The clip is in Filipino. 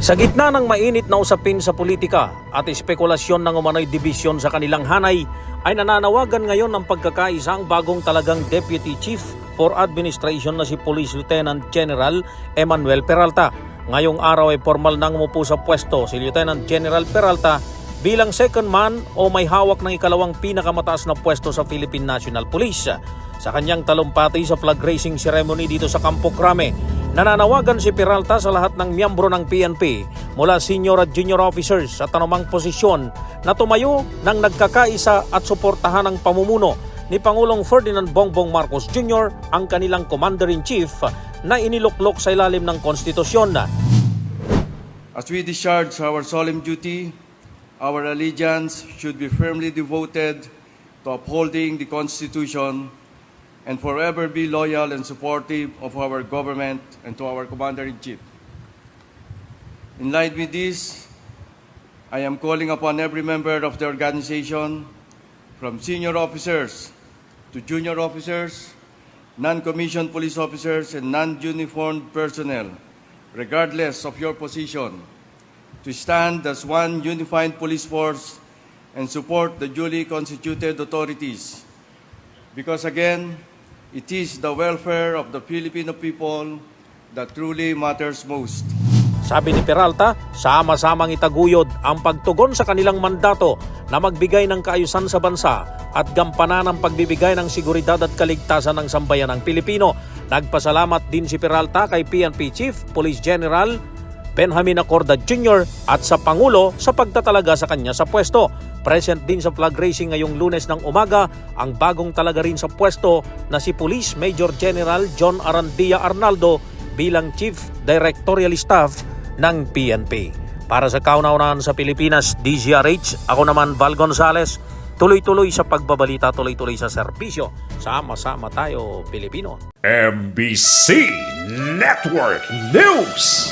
Sa gitna ng mainit na usapin sa politika at espekulasyon ng umano'y dibisyon sa kanilang hanay, ay nananawagan ngayon ng pagkakaisa ang bagong talagang Deputy Chief for Administration na si Police Lieutenant General Emmanuel Peralta. Ngayong araw ay formal nang umupo sa pwesto si Lieutenant General Peralta bilang second man o may hawak ng ikalawang pinakamataas na pwesto sa Philippine National Police. Sa kanyang talumpati sa flag raising ceremony dito sa Campo Crame, nananawagan si Peralta sa lahat ng miyembro ng PNP mula senior at junior officers sa tanumang posisyon na tumayo ng nagkakaisa at suportahan ang pamumuno ni Pangulong Ferdinand Bongbong Marcos Jr. ang kanilang Commander-in-Chief na iniluklok sa ilalim ng konstitusyon. As we discharge our solemn duty, our allegiance should be firmly devoted to upholding the Constitution and forever be loyal and supportive of our government and to our Commander-in-Chief. In line with this, I am calling upon every member of the organization, from senior officers to junior officers, non-commissioned police officers, and non-uniformed personnel, regardless of your position, to stand as one unified police force and support the duly constituted authorities. Because again, it is the welfare of the Filipino people that truly matters most. Sabi ni Peralta, sama-samang itaguyod ang pagtugon sa kanilang mandato na magbigay ng kaayusan sa bansa at gampanan ang pagbibigay ng seguridad at kaligtasan ng sambayan ng Pilipino. Nagpasalamat din si Peralta kay PNP Chief Police General Benjamin Acorda Jr. at sa Pangulo sa pagtatalaga sa kanya sa pwesto. Present din sa flag raising ngayong lunes ng umaga ang bagong talaga rin sa pwesto na si Police Major General John Arandia Arnaldo bilang Chief Directorial Staff ng PNP. Para sa kauna-unahan sa Pilipinas, DZRH, ako naman Val Gonzales, tuloy-tuloy sa pagbabalita, tuloy-tuloy sa serbisyo. Sama-sama tayo, Pilipino. MBC Network News.